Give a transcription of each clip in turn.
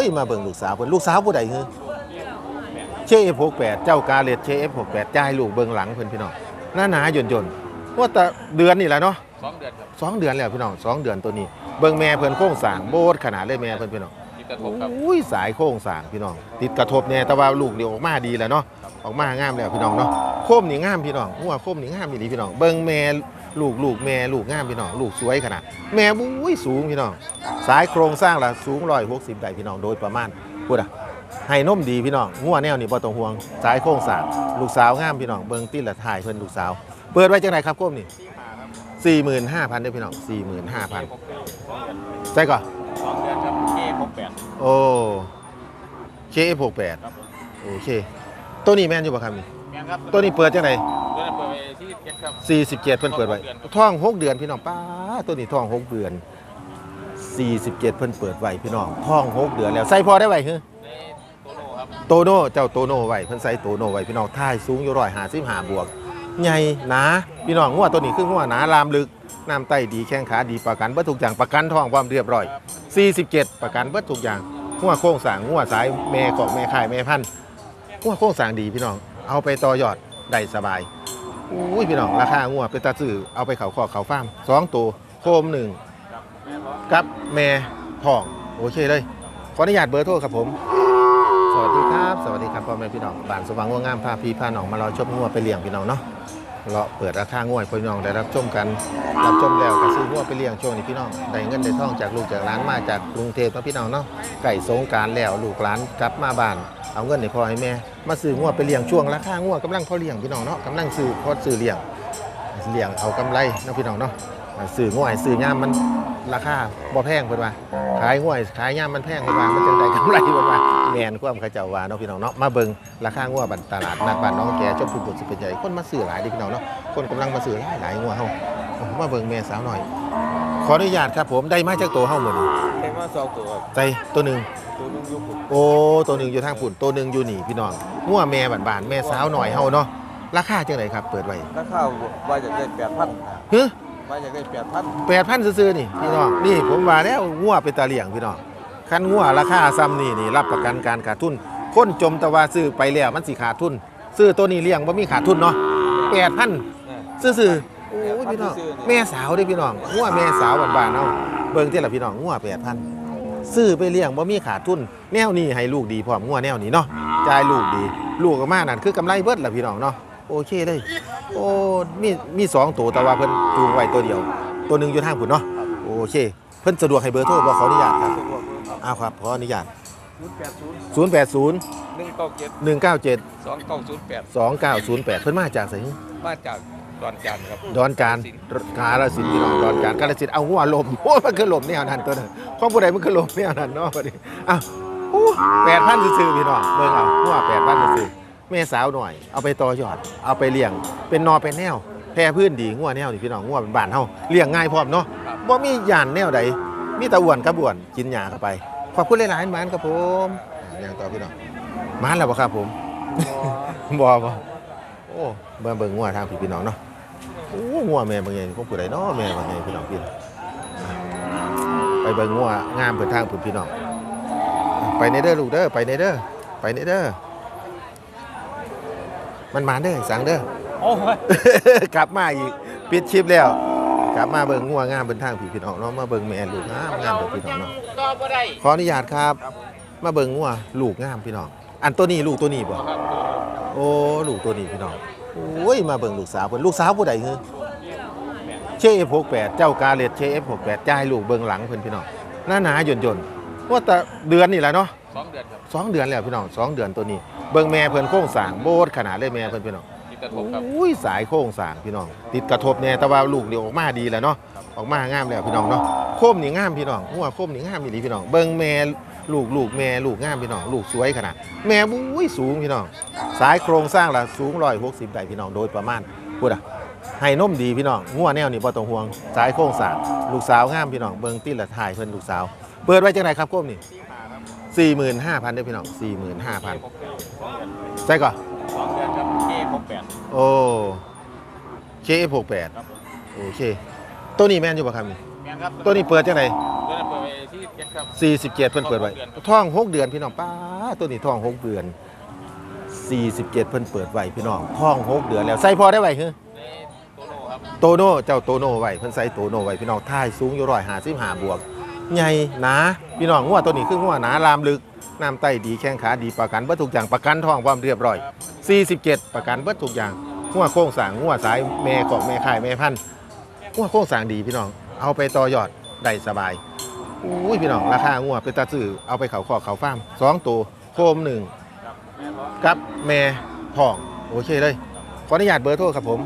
อ้ยมาเบิ่งลูกสาวเพิ่นลูกสาวผู้ใดคือเชฟ68เจ้ากาเลตเชฟ68จ่ายลูกเบิ่งหลังเพิ่นพี่น้องหน้าหนาหย่นหย่นๆว่าแต่เดือนนี่แหละเนาะสองเดือนครับสองเดือนแล้วพี่น้องสองเดือนตัวนี้ เบิ่งแม่เพิ่นโค้งสร้างโบดขนาดเลยแม่เพิ่นพี่น้องที่กระทบครับอุ้ยสายโค้งสร้างพี่น้อง ติดกระทบแน่แต่ว่าลูกเดียวออกมาดีแล้วเนาะออกมางามแล้วพี่น้องเนาะโคมนี่งามพี่น้องหัวโคมนี่งามอีหลีพี่น้องเบิ่งแม่ ลูกลูกแม่ลูกงามพี่น้องลูกสวยขนาดแม่บุ้ยสูงพี่น้อง สายโครงสร้างละสูง160ได้พี่น้องโดยประมาณพูดอะให้นมดีพี่น้องงัวแนวนี่บ่ต้องห่วงสายโครงสร้างลูกสาวงามพี่น้องเบิ่งติดละถ่ายเพิ่นลูกสาว เปิดไว้จังไดครับโคมนี่45,000เด้อพี่น้อง45,000ใช่ก่อนสองเดือนครับเคหกแปดโอ้ KF68 ครับผมโอเคตัวนี้แม่นอยู่ป่ะครับนี่แม่นครับตัวนี้เปิดจังไดตัวนั้นเปิดไปที่เจ็ด ครับ47เพิ่นเปิดไว้ท้อง6เดือนพี่น้องป้าตัวนี้ท้อง6เดือน 47 เพิ่นเปิดไว้พี่น้องท้อง6เดือนแล้วใส่พอได้ไว้คือในโตโน่ครับโตโน่เจ้าโตโน่ไว้เพิ่นใส่โตโน่ไว้พี่น้องท่ายสูงอยู่155บวกใหญ่หนาพี่น้องงัวตัวนี้คืองัวหนาลามลึกน้ำไตดีแข้งขาดีประกันเบิดทุกอย่างประกันท้องความเรียบร้อย 47 ประกันเบิดทุกอย่างงัวโค้งสร้างงัวสายแม่ของแม่ข่ายแม่พันธุ์งัวโค้งสร้างดีพี่น้อง เอาไปต่อยอดได้สบาย อุ้ยพี่น้องราคางัวเป็นตาซื้อเอาไปเขาคอกเขาฟาร์มสองตัวโคมหนึ่งครับแม่พราะกับแม่องโอเคเลย ขออนุญาตเบอร์โทรครับผม สวัสดีครับ สวัสดีครับพ่อแม่พี่น้องบ้านสว่างง่วงามพาพี่พาหนองมารอชมงัวไปเลี้ยงพี่น้องเนาะเราะเปิดราคาง่วยพี่น้องได้รับชมกันรับชมแล้วก็ซื้องัวไปเลี้ยงช่วงนี้พี่น้องได้เงินได้ทองจากลูกจากหลานมาจากกรุงเทพนะพี่น้องเนาะไก่สงการแล้วลูกหลานกลับมาบ้าน เอาเงินให้พ่อให้แม่ มาซื้องัวไปเลี้ยงช่วงราคางัวกำลังพอเลี้ยงพี่น้องเนาะกำลังซื้อพอซื้อเลี้ยงเลี้ยงเอากำไรเนาะพี่น้องเนาะซื้อง่วยซื้อย่ามมันราคาบ่แพงเพิ่นว่าขายง่วยขายย่ามมันแพงเพิ่นว่ามันจังได้กำไรเพิ่นว่าแม่นความเขาเจ้าว่าเนาะพี่น้องเนาะมาเบิ่งราคางัวบันตลาดนัดบ้านน้องแกจบผู้บุญสิเป็นใหญ่คนมาซื้อหลายเด้พี่น้องเนาะคนกำลังมาซื้อหลายหลายงัวเฮาเอามาเบิ่งแม่สาวหน่อย ขออนุญาตครับผมได้มาจากตัวเฮาหมดนี่เต็มว่าสองตัวครับใจตัวหนึง ตัวนึงยุคผมโอ้ตัวหนึ่งอยู่ทางฝุ่นตัวหนึ่งอยู่นี่พี่น้องงัวแม่บานๆแม่สาวหน่อยเฮาเนาะราคาจังไดครับ เปิดไว้ถ้าข้าวว่าจะได้แปดพันฮึว่าจะได้แปดพันแปดพันซื้อๆนี่พี่น้องนี่ผมว่าแล้วงัวเป็นตาเลี่ยงพี่น้องคันงัวราคาซ้ำนี่นี่รับประกันการขาดทุนคนจมแตะว่าซื้อไปแล้วมันสิขาดทุนซื้อตัวนี้เลี้ยงบ่มีขาดทุนเนาะแปดพัน ซื้อๆโอ้ยพี่น้องแม่สาวเด้อพี่น้องงัวแม่สาวบ้านๆเนาะเบิ่งเท่าละพี่น้องงัวแปดพัน ซื้อไปเลี้ยงบ่มีขาดทุน แนวนี้ให้ลูกดีพร้อมงัวแนวนี้เนาะจ่ายลูกดี ลูกก็มานั่นคือกำไรเบิดล่ะพี่น้องเนาะโอเคเลย โอ้มีมีสองตัวแต่ว่าเพิ่นจูงไว้ตัวเดียว ตัวหนึงอยู่ทางพุ่นเนาะโอเค เพิ่นสะดวกให้เบอร์โทรบ่ขออนุญาตครับสะดวกเลยครับอ้าวครับขออนุญาตศูนย์แปดศูนย์080 หนึ่งเก้าเจ็ด197 สองเก้าศูนย์แปด2908 เพิ่นมาจากไส มาจาก ดอนจันทร์ครับดอนการกาลสินธุ์พี่น้องดอนการกาลสินธุ์เอาหัวลมโอ้มันคือลมแนวนั้นตัวนั้นของผู้ใดมันคือลมแนวนั้นเนาะพอดีอ้าวแปดพันซื้อๆพี่น้องเบิ่งเอาหัวแปดพันซื้อๆแม่สาวหน่อยเอาไปต่อยอด เอาไปเลี้ยง เป็นนอเป็นแนวแพร่พื้นดีงัวแนวนี่พี่น้องงัวเป็นบ้านเฮาเลี้ยงง่ายพร้อมเนาะบ่มีย่านแนวใดมีแตะอ้วนกับอ้วนกินหญ้าเข้าไปขอบคุณหลายๆหมานครับผมอย่างต่อพี่น้องหมานแล้วบ่ครับผมบ่บ่โอ้เบิ่งเบิ่งงัวทางพี่พี่น้องเนาะ โอ้งัวแม่บางอย่างก็ผู้ใดเนาะแม่บางอย่างพี่น้องพี่ไปเบิ่งงัวงามเพิ่นทางเพิ่พี่น้องไปในเด้อลูกเด้อไปในเด้อไปในเด้อมันมาเด้อสั่งเด้อโอ้ยกลับมาอีกปิดคลิปแล้วกลับมาเบิ่งงัวงามเพิ่นทางพี่พี่น้องเนาะมาเบิ่งแม่ลูกงามงามเพิ่นพี่น้องเนาะขออนุญาตครับ มาเบิ่งงัวลูกงามพี่น้องอันตัวนี้ลูกตัวนี้บ่โอ้ลูกตัวนี้พี่น้อง โอ้ย มาเบิ่งลูกสาวเพิ่นลูกสาวผู้ใดคือเชฟ68เจ้ากาเลตเชฟ68จ่ายลูกเบิงหลังเพิ่นพี่น้องหน้าหนาหย่นหย่นๆว่าแต่เดือนนี่แหละเนาะสองเดือนครับสองเดือนแล้วพี่น้องสองเดือนตัวนี้ เบิงแม่เพิ่นโค้งสร้างโบดขนาดเลยแม่เพิ่นพี่น้องที่กระทบครับอุ้ยสายโค้งสร้างพี่น้อง ติดกระทบแน่แต่ว่าลูกเดียวออกมาดีแล้วเนาะออกมางามแล้วพี่น้องเนาะโคมนี่งามพี่น้องหัวโคมนี่งามอีหลีพี่น้องเบิงแม่ ลูกลูกแม่ลูกงามพี่น้อง ลูกสวยขนาดแม่บุ้ยสูงพี่น้อง สายโครงสร้างละสูง160ได้พี่น้องโดยประมาณพูดอะให้นมดีพี่น้องงัวแนวนี่บ่ต้องห่วงสายโค้งสร้างลูกสาวงามพี่น้องเบิ่งติดละถ่ายเพิ่นลูกสาว เปิดไว้จังไดครับโก้มนี่ที่หาครับ45,000เด้อพี่น้องเคหกแปด45,000ใช่ก่อนสองเดือนครับเคหกแปดโอ้ KF68 ครับผมโอเคตัวนี้แม่นอยู่บ่ครับนี่ แแม่นครับตัวนี้เปิดจังไดตัวนั้นเปิดไปที่เจ็ดครับ 47 เพิ่นเปิดไว้ท้อง 6 เดือนพี่น้องป้าตัวนี้ท้อง 6 เดือน 47 เพิ่นเปิดไว้พี่น้องท้อง 6 เดือนแล้วใส่พอได้ไว้คือในโตโน่ครับ โตโน่เจ้าโตโน่ไว้เพิ่นใส่โตโน่ไว้พี่น้องท่ายสูงอยู่155บวกใหญ่หนาพี่น้องงัวตัวนี้คืองัวหนาลามลึกน้ำไตดีแข้งขาดีประกันเบิดทุกอย่างประกันท้องความเรียบร้อย 47 ประกันเบิดทุกอย่างงัวโค้งสร้างงัวสายแม่ของแม่ข่ายแม่พันธุ์งัวโค้งสร้างดีพี่น้อง เอาไปต่อยอดได้สบายอุ้ยพี่น้องราคางัวเป็นตาซื้อเอาไปเขาคอกเขาฟาร์มสองตัวโคมหนึ่งครับแม่นบ่กับแม่ทองโอเคเลยขออนุญาตเบอร์โทรครับผม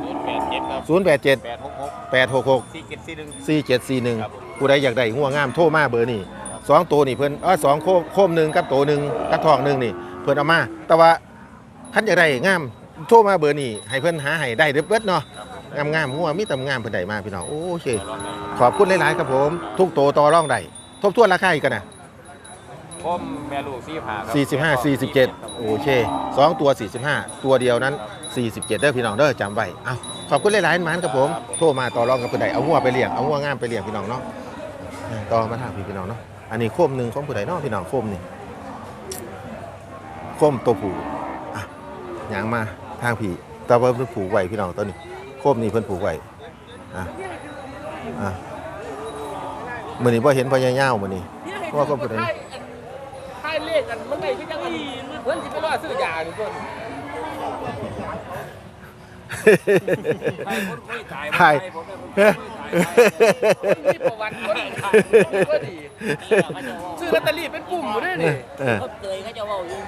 ศูนย์แปดเจ็ดครับ087แปดหกหก866สี่เจ็ดสี่หนึ่ง4741ครับผู้ใดอยากได้งัวงามโทรมาเบอร์นี่สองตัวนี่เพิ่นเออสองโคมโคมหนึ่งกับตัวหนึ่งกับทองหนึ่งนี่ เพิ่นเอามา แต่ว่าคันอยากได้งามโทรมาเบอร์นี่ให้เพิ่นหาให้ได้เด้อเบิดเนาะ งามงามๆงัวมีแต่งามเพิ่นได้มาพี่น้องโอเคต่อรองได้ขอบคุณหลายๆครับผม ทุกโตวต่อรองได้ทบทวนราคาอีกกันนะผมแม่ลูกสี่ผ่าครับ45 47โอเค2ตัว45ตัวเดียวนั้น47เด้อพี่น้องเด้อจำไว้เอาขอบคุณหลายๆมันครับผมโทรมาต่อรองกับผู้ใดเอาหัวไปเลี้ยงเอาหัวงามไปเลี้ยงพี่น้องเนาะเออต่อมาทางพี่พี่น้องเนาะอันนี้โคมหนึ่งของผู้ใดเนาะพี่น้องโคมนี่โคมตัวผู้อะยางมาทางพี่แต่ว่าเพิ่นผูกไว้พี่น้องตัวนี้โคมนี่เพิ่นผูกไว้อะอะมื้อนี้บ่เห็นพ่อใหญ่ยาวมื้อนี้ว่าคนผู้ใดให้เลขกันมันไงก็ยังเพื่อนที่ไปรอซื้อยาทุกคนให้คนคุยตายถ่ายผมมีประวัติคนขายก็ดีซื้อลอตเตอรี่เป็นปุ่มอยู่ด้วยนี่เออเขาเตยเขาจะเว่าอยู่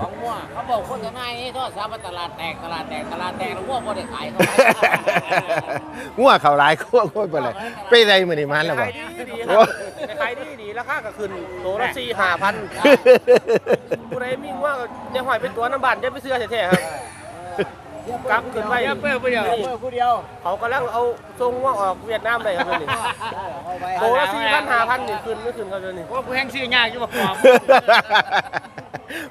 ของมั่วเขาบอกคนจะนายนี่ทอดสามว่าตลาดแตกตลาดแตกตลาดแตกแล้วมั่วบ่ได้ขายเขางัวเขาหลายขั้วขั้วไปเลยไปไรมือนี่มันแล้วบ่ ขายดีดีครับขายดีดีราคาก็ขึ้นโลละสี่ห้าพันผู้ใดมีว่าจะหอยเป็นตัวน้ำบานจะไปซื้อแท้ๆครับกลับขึ้นไปเพื่อผู้เดียวผู้เดียวเขากำลังเอาทรงว่าออกเวียดนามได้ครับนี่โลละสี่พันห้าพันนี่ขึ้นไม่ขึ้นครับเดี๋ยวนี้ ว่าผู้แห่งซื้อยากอยู่บ่กรอบ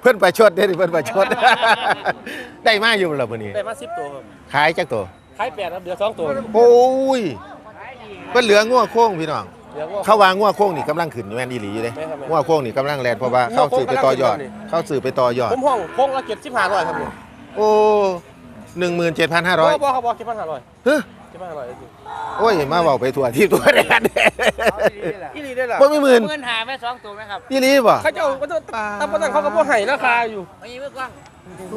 เพิ่นประชดเด้ดิเพิ่นประชด ได้มาอยู่แล้วมื้อนี้ ได้มาสิบตัวครับขายจักตัวขายแปดครับเดือสองตัวโอ้ยเพิ่นเหลืองัวโค้งพี่น้องเดี๋ยวว่า เขาวางงัวโค้งนี่กำลังขึ้นอยู่แม่นอีหลีอยู่เด้แม่นครับแม่นงัวโค้งนี่กำลังแลนเพราะว่าเข้าสื่อไปต่อยอดเข้าสื่อไปต่อยอด ผมห้องโค้งละเจ็ดสิบห้าร้อยครับนี่โอ้17,500บ่บ่ครับบ่เจ็ดพันห้าร้อยเฮ้ยเจ็ดพันห้าร้อยจริง โอ้ยมาเว้าไปทั่วที่ตัวแดนอีหลีได้ล่ะบ่มีหมื่นเงินหาแม่สองตัวไหมครับอีหลีบ่เขาเจ้าก็ต้องตามปกติเขาก็บ่ให้ราคาอยู่ไม่มีเมื่อกว้าง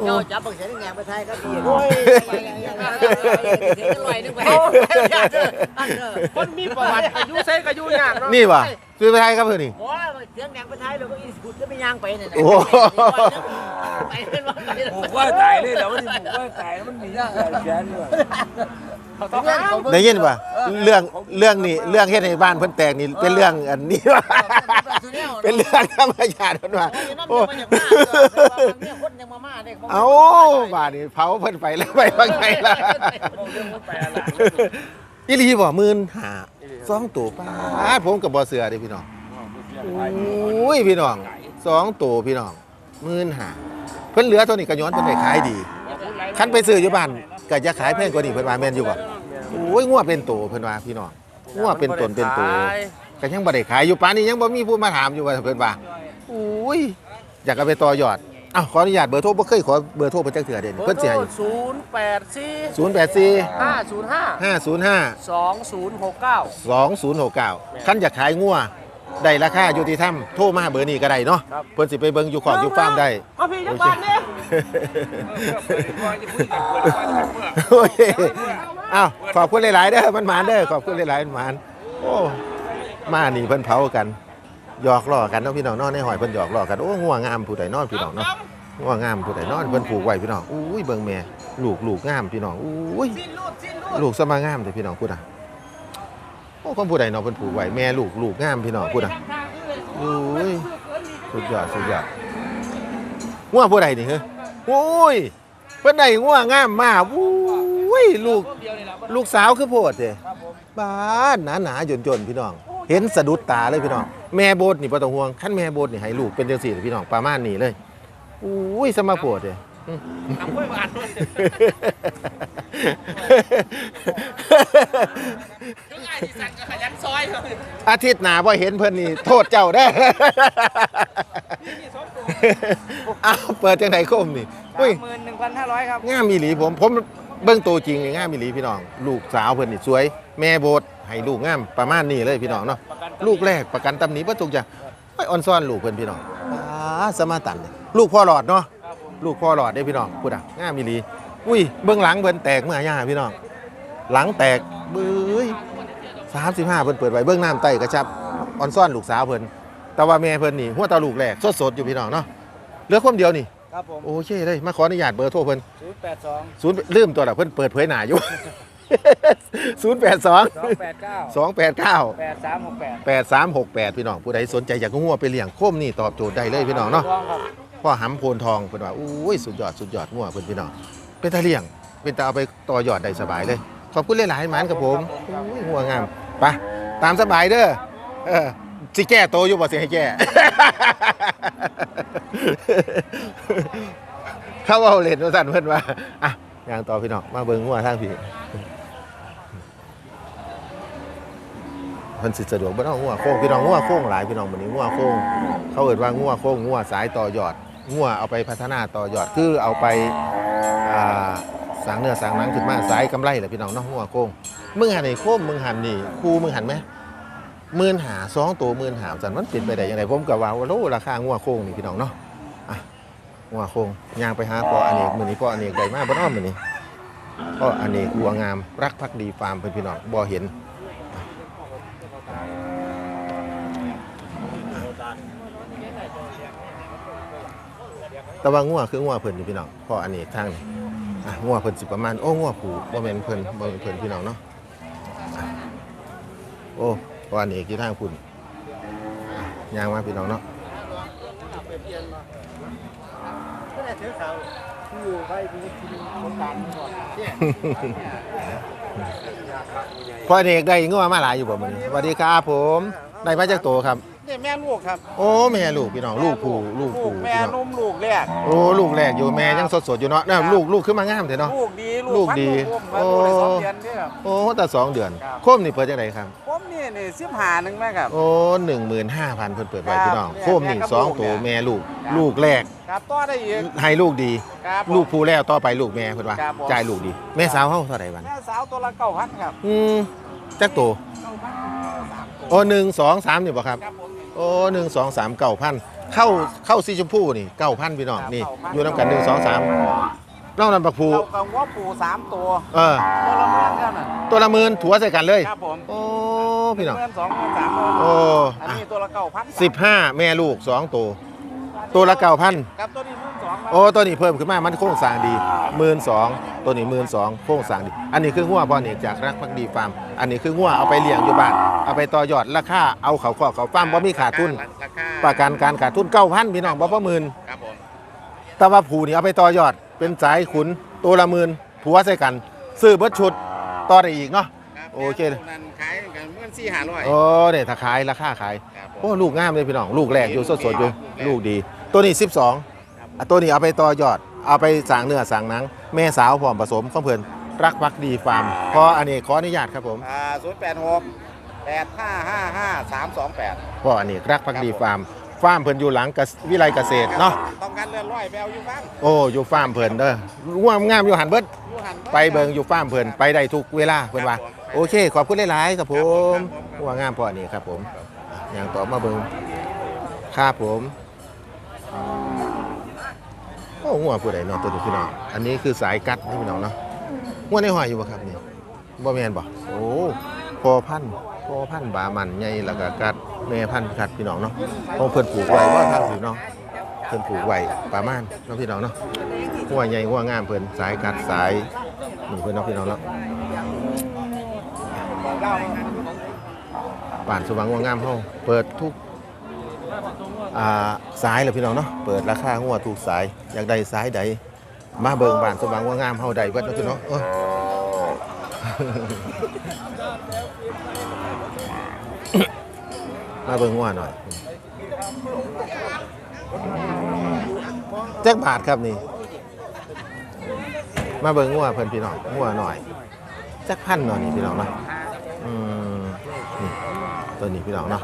เจ้าจับบังเสียงแงไปไทยก็ดีโอ้ยเสียงลอยนึงไปคนมีประวัติอายุเซ่อายุยากเนาะนี่บ่ซื้อไปให้ครับเพิ่นนี่โอ้ยเสียงแงไปไทยแล้วก็อีสุดก็ไม่ย่างไปเนี่ยโอ้ไปเรื่อยๆไปเรื่อยผมว่าตายเลยแล้วมันผมว่าตายแล้วมันมียากแสนด้วย เขาต้องหาได้ยินป่ะเรื่องเรื่องนี้เรื่องเฮ็ดให้บ้านเพิ่นแตกนี่เป็นเรื่องอันนี้ว่ะเป็นเรื่องธรรมชาติเพิ่นว่าโอ้คนยังมามาเด็กเอาบ้านนี้เผาเพิ่นไปแล้วไปว่าไงล่ะอีหลีบ่หมื่นห้าสองตัวป้าดผมกับบ่เสือเด้พี่น้องโอ้ยพี่น้องสองตัวพี่น้องหมื่นห้าเพิ่นเหลือตัวนี้ก็ย้อนเพิ่นได้ขายดีคันไปซื้ออยู่บ้าน ก็จะขายแพงกว่านี้เพิ่นว่าแม่นอยู่บ่โอ้ยงัวเป็นตัวเพิ่นว่าพี่น้องงัวเป็นตนเป็นตัวก็ยังบ่ได้ขายอยู่ป่านนี้ยังบ่มีผู้มาถามอยู่ว่าเพิ่นว่าอุ้ยอยากเอาไปต่อยอดอ้าวขออนุญาตเบอร์โทรบ่เคยขอเบอร์โทรเพิ่นจักเทื่อเด่นเพิ่นสิให้ศูนย์แปดสี่084ห้าศูนย์ห้า505สองศูนย์หกเก้า2069คันอยากขายงัวได้ราคายุติธรรมโทรมาเบอร์นี้ก็ได้เนาะครับเพิ่นสิไปเบิ่งอยู่ของอยู่ฟาร์มได้เอาพี่จักบาทเนี่ย โอเคอ้าวขอบคุณหลายๆเด้อมันหมานเด้อขอบคุณหลายๆมันหมานโอ้มานี่เพิ่นเผากันหยอกล้อกันเนาะพี่น้องเนอนในหอยเพิ่นหยอกล้อกันโอ้งัวงามผู้ใดนอนพี่น้องเนาะว่างามผู้ใดนอนเพิ่นผูกไว้พี่น้องอุ้ยเบิ่งแม่ลูกลูกงามพี่น้องอุ้ยลูกสมางามเด้อพี่น้องพูดอะโอ้ของผู้ใดเนาะเพิ่นผูกไว้แม่ลูกลูกงามพี่น้องพูดอะอุ้ยสุดยอดสุดยอดงัวผู้ใดนี่เฮะ โอ้ยเพิ่นได้งัวงามมากอุ้ยลูกลูกสาวคือโพดเด้บ้านหนาหนาๆจนๆพี่น้อง เห็นสะดุดตาเลยพี่น้อง แม่โบดนี่บ่ต้องห่วงคันแม่โบดนี่ให้ลูกเป็นจังซี่เด้อพี่น้องประมาณนี้เลยอุ้ยสมาปวดเลยทำกล้วยบาททุกไอ้ที่สั่งก็ขยันซอยเลยอาทิตย์หน้าบ่เห็นเพิ่นนี่โทษเจ้าได้ ออ้าวเปิดจังไดคมนี่อุ้ยหมื่นหนึ่งพันห้าร้อยครับงามมีหลีผมผมเบิ่งตัวจริงนี่งามมีหลีพี่น้อง ลูกสาวเพิ่นนี่สวย แม่โบดให้ลูกงามประมาณนี้เลยพี่น้องเนาะลูกแรกประกันตำหนิบ่ทุกอย่างไอ้ออนซ่อนลูกเพิ่นพี่น้องอ่าสมาตันนี่ลูกพ่อหลอดเนาะลูกพ่อหลอดได้พี่น้องพูดอะงามมีหลีอุ้ยเบื้องหลังเพิ่นแตกเมื่อย่าพี่น้องหลังแตกเบ้ย35เพิ่นเปิดไว้เบื้องน้ำใต้กระชับออนซ่อนลูกสาวเพิ่นแต่ว่าแม่เพิ่นนี่หัวตาลูกแรกสดๆอยู่พี่น้องเนาะ เหลือคนเดียวนี่ ครับผมโอเคเลยมาขออนุญาตเบอร์โทรเพิ่นศูนย์แปดสองศูนย์ลืมตัวละเพิ่นเปิดเผยหน้าอยู่ ศูนย์แปดสองสองแปดเก้าสองแปดเก้าแปดสามหกแปดแปดสามหกแปดพี่น้องผู้ใดสนใจอยากงัวไปเลี้ยงโคมนี่ตอบโจทย์ได้เลยพี่น้องเนาะทองครับพ่อหำโพนทองเพิ่นว่าอุ้ยสุดยอดสุดยอดงัวเพิ่นพี่น้องเป็นตาเลี้ยง เป็นตาเอาไปต่อยอดได้สบายเลย ขอบคุณหลายๆหมานครับผมอุ้ยงัวงามไปตามสบายเด้อเออสิแก้โตอยู่บ่สิให้แก้ เขาเอาเลนว่าสั่นเพิ่อนว่าอะอย่างต่อพี่น้องมาเบิ่งงัวทางพี่เพิ่นสิสะดวกบ่เนาะงัวโค้งพี่น้องงัวโค้งหลายพี่น้องมื้อนี้งัวโค้งเขาเอิ้นว่างัวโค้งงัวสายต่อยอดงัวเอาไปพัฒนาต่อยอดคือเอาไปสางเนื้อสางหนังขึ้นมาสายกำไรแหละพี่น้องเนาะงัวโค้งมึงหันนี่โค้งมึงหันนี่ครูมึงหันไหม หมื่นหาสองตัวหมื่นหาจันมันเป็นไปได้ยังไงผมก็ว่าว่าโลราคางัวโค้งนี่พี่น้องเนาะหัวโค้งย่างไปหาปออเนกมือนี้ปออเนกใดมากบ่เน้อมือนี้ปออเนกหัวงามรักพักดีฟาร์มเพื่อนพี่น้องบ่เห็นแต่ว่างัวคืองัวเพิ่นพี่น้องปออเนกทางนี่อะงัวเพิ่นสิประมาณโอ้งัวผูบ่แม่นเพิ่นบ่แม่นเพิ่นพี่น้องเนาะโอ้ ปออเนกอยู่ทางพุ่นอะย่างมาพี่น้องเนาะพ่อเด็กได้งัวมาหลายอยู่บ่มื้อนี้สวัสดีครับผม ได้มาจากโตครับนี่แม่ลูกครับ โอ้แม่ลูกพี่น้องลูกผู้ลูกผู้แม่พี่น้องนุ่มลูกแรกโอ้ลูกแรกอยู่แม่ยังสดๆอยู่เนาะน่ะลูกลูกขึ้นมางามเถอะเนาะลูกดีลูกดีพันลูกอุ้มมาดูได้สองเดือนนี่ครับโอ้แต่สองเดือนครับโคมนี่เปิดจังไดครับผ มนี่นี่สิบหาหนึ่งไหมครับ โอ้15,000เพิ่นเปิดไว้ครับพี่น้องเนี่ยโคมนี่แม่กับสองลูกตัวเนี่ย แม่ลูกครับลูกแรก ครับต่อได้อีก ให้ลูกดี ครับผมลูกผู้แล้วต่อไปลูกแม่เพิ่นว่าครับผม จ่ายลูกดี แม่สาวเฮาเท่าไหร่บัดแม่สาวตัวละเก้าพันครับอืมจักโตเก้าพันสามตัวโอ้หนึ่งสองสามนี่บ่ครับ ครับผม โอ้หนึ่งสองสามเก้าพันเข้าเข้าสีชมพูนี่เก้าพันพี่น้องนี่อยู่น้ำกันหนึ่งสองสาม นอกนั้นปักภูเรากังว่าปูสามตัวเออตัวละเมื่อนเท่านั้นตัวละหมื่นถัวใส่กันเลย ครับผมโอ้พี่น้องเมื่อนสองเมื่อนสามเมื่อนโอ้อันนี้ตัวละเก้าพันสิบห้าแม่ลูกสองตัวตัวละเก้าพันครับตัวนี้หมื่นสองโอ้ตัวนี้เพิ่มขึ้นมามันโค้งสร้างดีหมื่นสองตัวนี้หมื่นสองโค้งสร้างดี อันนี้คืองัวบอลเอกจากรักพักดีฟาร์มอันนี้คืองัวเอาไปเลี้ยงอยู่บ้านเอาไปต่อยอดราคาเอาเขาขอเขาฟาร์มบ่มีขาดทุนราคาประกันการขาดทุนเก้าพันพี่น้องบ่ประหมื่นครับผมแต่ว่าผูนี่เอาไปต่อยอด เป็นสายขุนตัวละหมื่นผัวใส่กัน ซื้อเบิดชุดต่อได้อีกเนาะครับโอเคแม่ลูกนั้นขายกันเมื่อนสี่ห้าร้อย โอ้เนี่ยถ้าขายราคาขายครับผมโอ้ลูกงามเลยพี่น้อง ลูกแรกอยู่สดๆอยู่ลูกดี ตัวนี้12อะตัวนี้เอาไปต่อยอด เอาไปสั่งเนื้อสั่งหนัง แม่สาวพร้อมผสมของเพิ่นรักพักดีฟาร์มพออันนี้ขออนุญาตครับผมอ่าศูนย์แปดหกแปดห้าห้าห้าสามสองแปดพออันนี้รักพักดีฟาร์ม ฟาร์มเพิ่นอยู่หลังกษวิไลเกษตรเนาะต้องการเลื่อนร้อยแปลวอยู่บ้างโอ้อยู่ฟาร์มเพิ่นเด้อง่วงงามอยู่หันเบิดอยู่หันไปเบิงอยู่ฟาร์มเพิ่นไปได้ทุกเวลาเพิ่นว่าครับผมโอเค ขอบคุณหลายๆครับผครับผมมครับผมว่างามพอนี่ครับผมอะอย่างต่อมาเบิงครับผมโอ้งัวผู้ใดเนาะตัวนี้พี่น้องอันนี้คือสายกัดนี่พี่น้องเนาะงัวในหอยอยู่บ่ครับนี่บ่แม่นบ่โอ้พอพันธุ์พอพันธุ์บามันใหญ่แล้วก็กัด แม่พันธุ์กัดพี่น้องเนาะของเพิ่อนปลูกไว้ว่าทางพี่น้องเพิ่อนปลูกไว้ประมาณเนาะพี่น้องเนาะงัวใหญ่งัวงามเพิ่อนสายกัดสายนี่เพิ่นเนาะพี่น้องเนาะบ้านสว่างงัวงามเฮาเปิดทุกสายเลยพี่น้องเนาะเปิดราคางัวทุกสายอยากได้สายใดมาเบิ่งบ้านสว่างงัวงามเฮาได้เบิดเนาะพี่น้องเอ้ย มาเบิ่งงัวหน่อย แจ็คบาทครับนี่ มาเบิ่งงัวเพิ่นพี่น้องงัวหน่อยแจักพันหน่อยนี่พี่น้องเนาะอืมนี่ตัวนี้พี่น้องเนาะ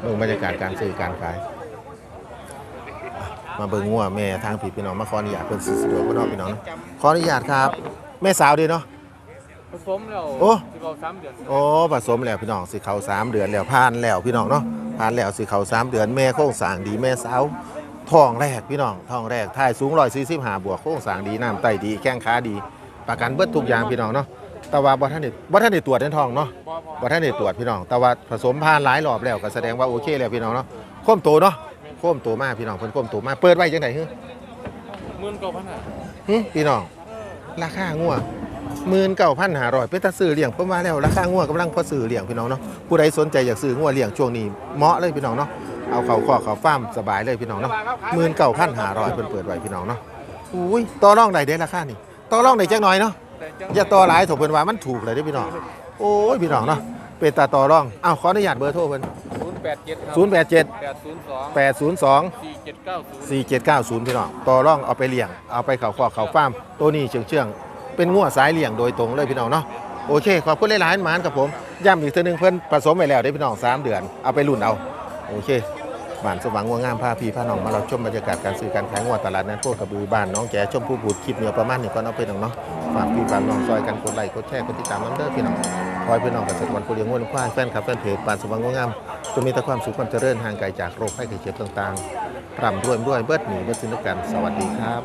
เบิ่งบรรยากาศการซื้อการขาย มาเบิ่งงัวแม่ทางพี่พี่น้องมาขออนุญาตเพิ่นสิสะดวกบ่เนาะพี่น้องเนาะขออนุญาตครับ แม่สาวด้เนาะ ผสมแล้วโอ้ สิบเอาสามเดือนโอ้ผสมแล้วพี่น้องสิเขาสามเดือนแล้วผ่านแล้วพี่น้องเนาะผ่านแล้วสิเขาสามเดือนแม่โค้งสร้างดีแม่สาวท้องแรกพี่น้องท้องแรกท่ายสูงร้อยสี่สิบห้าบวกโค้งสร้างดีน้ำไตดีแข้งขาดี ประกันเบิดทุกอย่างพี่น้องเนาะแต่ว่าบ่ท่านได้บ่ท่านได้ตรวจในท้องเนาะบ่ท่านได้ตรวจพี่น้อง แต่ว่าผสมผ่านหลายรอบแล้วก็แสดงว่าโอเคแล้วพี่น้องเนาะโค้มโตเนาะโค้มโตมากพี่น้องเพิ่นโค้มโตมากเปิดไว้จังได๋ฮึ หมื่นเก้าพันห้า หึพี่น้อง ราคางัว หมื่นเก้าพันหาร้อยเป็นตาซื้อเลี้ยงผมมาแล้วราคางัวกำลังพอซื้อเลี้ยงพี่น้องเนาะผู้ใดสนใจอยากซื้องัวเลี้ยงช่วงนี้เหมาะเลยพี่น้องเนาะเอาเขาข้อเขาฟาร์มสบายเลยพี่น้องเนาะหมื่นเก้าพันหาร้อยเพิ่นเปิดไว้พี่น้องเนาะอุ้ยต่อรองได้เด้ราคานี่ต่อรองได้จักหน่อยเนาะอย่าต่อหลายถกเพิ่นว่ามันถูกเลยเด้อพี่น้องโอ้ยพี่น้องเนาะเป็นตาต่อรองอ้าวขออนุญาตเบอร์โทรเพิ่นศูนย์แปดเจ็ดครับ0 8 7แปดศูนย์สอง8 0 2สี่เจ็ดเก้าศูนย์สี่เจ็ดเก้าศูนย์พี่น้องต่อร่องเอาไปเลี้ยงเอาไปเขาคอกเขาฟาร์มตัวนี้เชื่องเชื่องๆ เป็นงัวสายเลี้ยงโดยตรงเลยพี่น้องเนาะโอเคขอบคุณหลายๆหมานกับผมย้ำอีกทีหนึงเพิ่อนผสมไปแล้วได้พี่น้องสามเดือน เอาไปรุ่นเอาโอเคบ้านสว่างงัวงามพาพี่พาน้องมาเราชมบรรยากาศการซื้อการขายงัวตลาดนั้นโคกระบือบ้านน้องแกชมผู้บูดคลิปเนียวประมาณนี้ก่อนเอาไปน้องเนาะฝากพี่ฝากน้องซอยกันกดไลค์กดแชร์กดติดตามน้ำเด้อพี่น้องคอยพี่น้องกับสกวันผู้เลี้ยงงัวควายแฟนคลับแฟนเพจบ้านสว่างงัวงามจงมีแต่ความสุขความเจริญห่างไกลจากโรคภัยไข้เจ็บต่างๆร่ำรวยด้วยเบิดหนีเบิดสินกันสวัสดีครับ